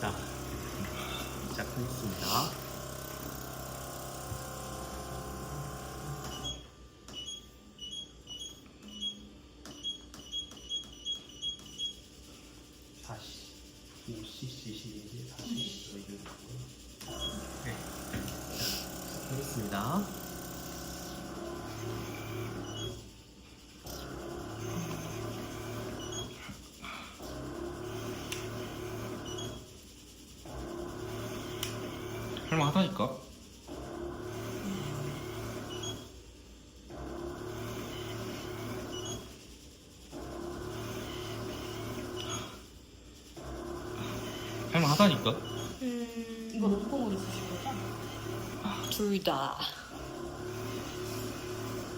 자, 시작하겠습니다. 다시 5cc 시리즈 40cc 저희들 네. 자, 하겠습니다. 할만하다니까. 할만하다니까. 음, 이거 롱봉으로 쓰실 거죠? 둘 다.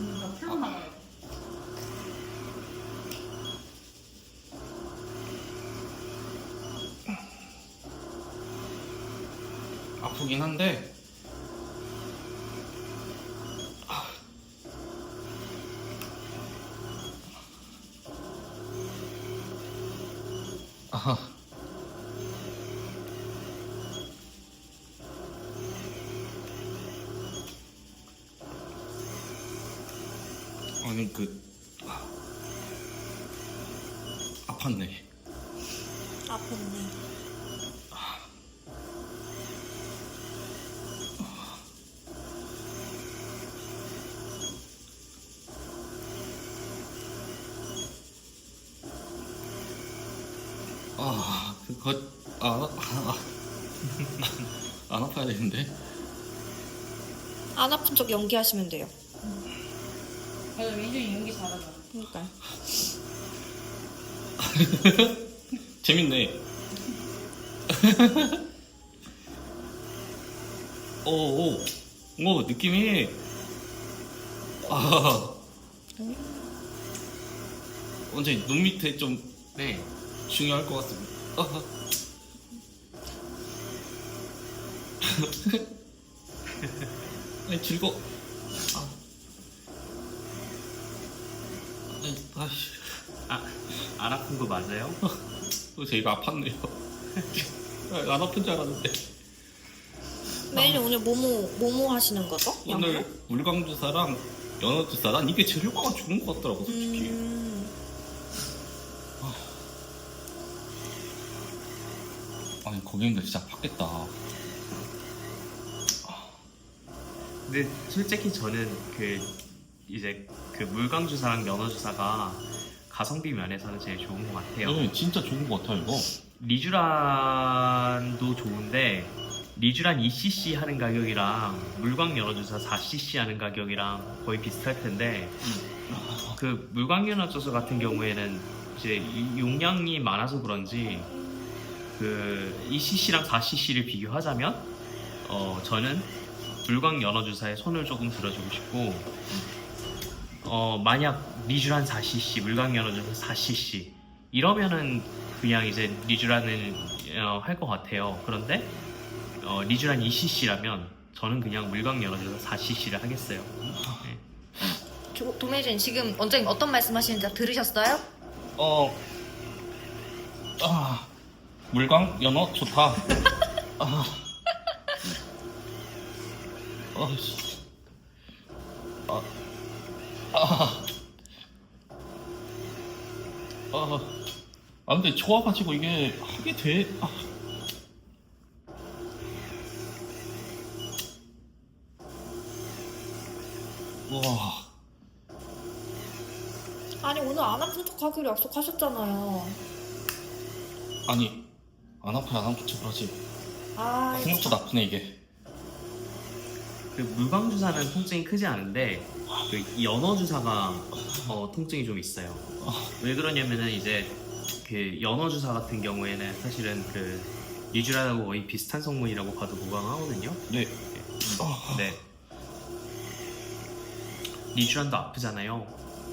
이거 풀로 나가 아프긴 한데. 아. 아니 그 아, 아팠네. 아팠네. 아 그거 아, 아, 아, 안 아파야 되는데. 안 아픈 척 연기하시면 돼요. 맞아, 민준이 연기 잘하잖아. 그러니까. 재밌네. 오, 오, 오, 느낌이, 아, 언제 눈 밑에 좀 네, 중요할 것 같습니다. 아. 아니, 즐거, 아, 아니, 아씨, 아, 안 아픈 거 맞아요? 어, 제가 아팠네요. 아, 안 아픈 줄 알았는데. 매일 오늘 뭐뭐 뭐뭐 하시는 거죠? 오늘? 물광 주사랑 연어 주사 난 이게 제일 효과가 좋은 것 같더라고 솔직히 음, 아니 고객님들 진짜 아팠겠다. 근데 솔직히 저는 그 이제 그 물광 주사랑 연어 주사가 가성비 면에서는 제일 좋은 것 같아요. 네, 진짜 좋은 것 같아요 이거. 리쥬란도 좋은데 리쥬란 2cc 하는 가격이랑 물광 연어 주사 4cc 하는 가격이랑 거의 비슷할 텐데 그 물광 연어 주사 같은 경우에는 이제 이 용량이 많아서 그런지 그 2cc랑 4cc를 비교하자면 어 저는 물광 연어 주사에 손을 조금 들어주고 싶고 어 만약 리쥬란 4cc 물광 연어 주사 4cc 이러면은 그냥 이제 리쥬란을 어, 할것 같아요. 그런데 어, 리쥬란 2cc라면 저는 그냥 물광 연어 주사 4cc를 하겠어요. 네. 조- 도매진 지금 원장님 어떤 말씀하시는지 들으셨어요? 어... 아... 물광 연어 좋다. 아... 아... 씨. 아... 아... 아... 아 근데 좋아가지고 이게 하게 돼... 아... 와... 아니 오늘 안 아픈 척 하기로 약속하셨잖아요. 아니 안 아파 안 아파 척하지 아, 생각보다 아프네 이게 그 물광 주사는 통증이 크지 않은데 그 연어 주사가 어, 통증이 좀 있어요. 왜 그러냐면은 이제 그 연어 주사 같은 경우에는 사실은 그 리쥬란하고 거의 비슷한 성분이라고 봐도 무방하거든요. 네 아, 네. 리쥬란도 아프잖아요.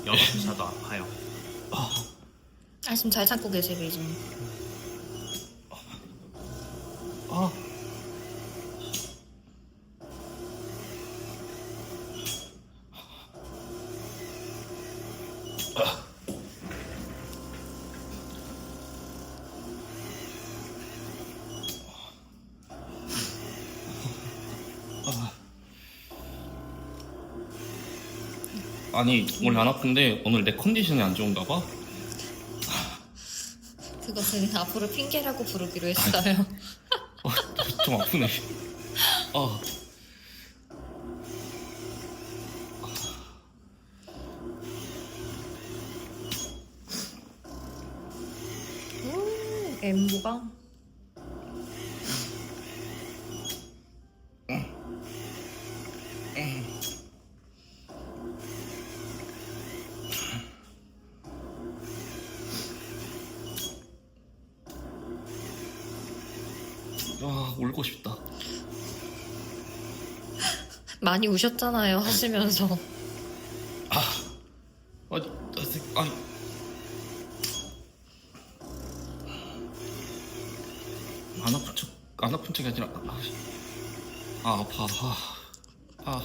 연어 주사도 아파요. 말씀 잘 참고 계세요, 매진. 아. 아니 원래 안 아픈데 오늘 내 컨디션이 안 좋은가 봐. 그것은 앞으로 핑계라고 부르기로 했어요. 어, 좀 아프네. 아, 음, 엠보가 아 울고 싶다. 많이 우셨잖아요 하시면서 아니, 아니, 아니. 안 아픈 척, 안 아픈 척이 아니라, 아, 아 아파, 아, 아,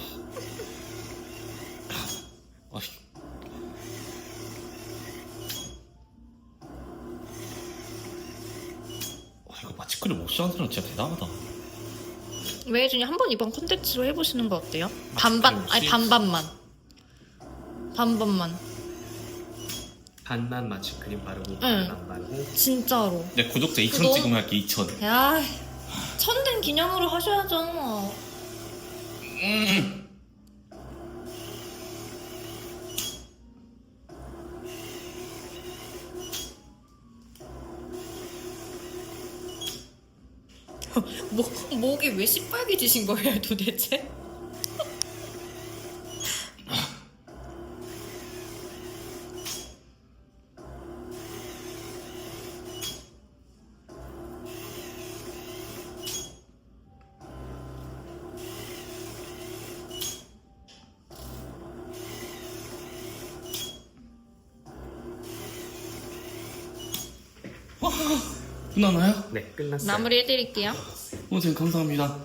아, 씨. 마취크를 못 쓰는 사람 진짜 대단하다. 외혜준이 한 번 이번 콘텐츠로 해보시는 거 어때요? 반반 아니 반반만 반반만 반만 마취 크림 바르고 응. 반만 안 바르고 진짜로 내 구독자 2천 그거- 찍으면 할게 2천. 야 천된 기념으로 하셔야죠 목, 목이 왜 시뻘개지신 거예요 도대체? 끝나나요? 네 끝났어요. 마무리 해드릴게요 선생님 감사합니다.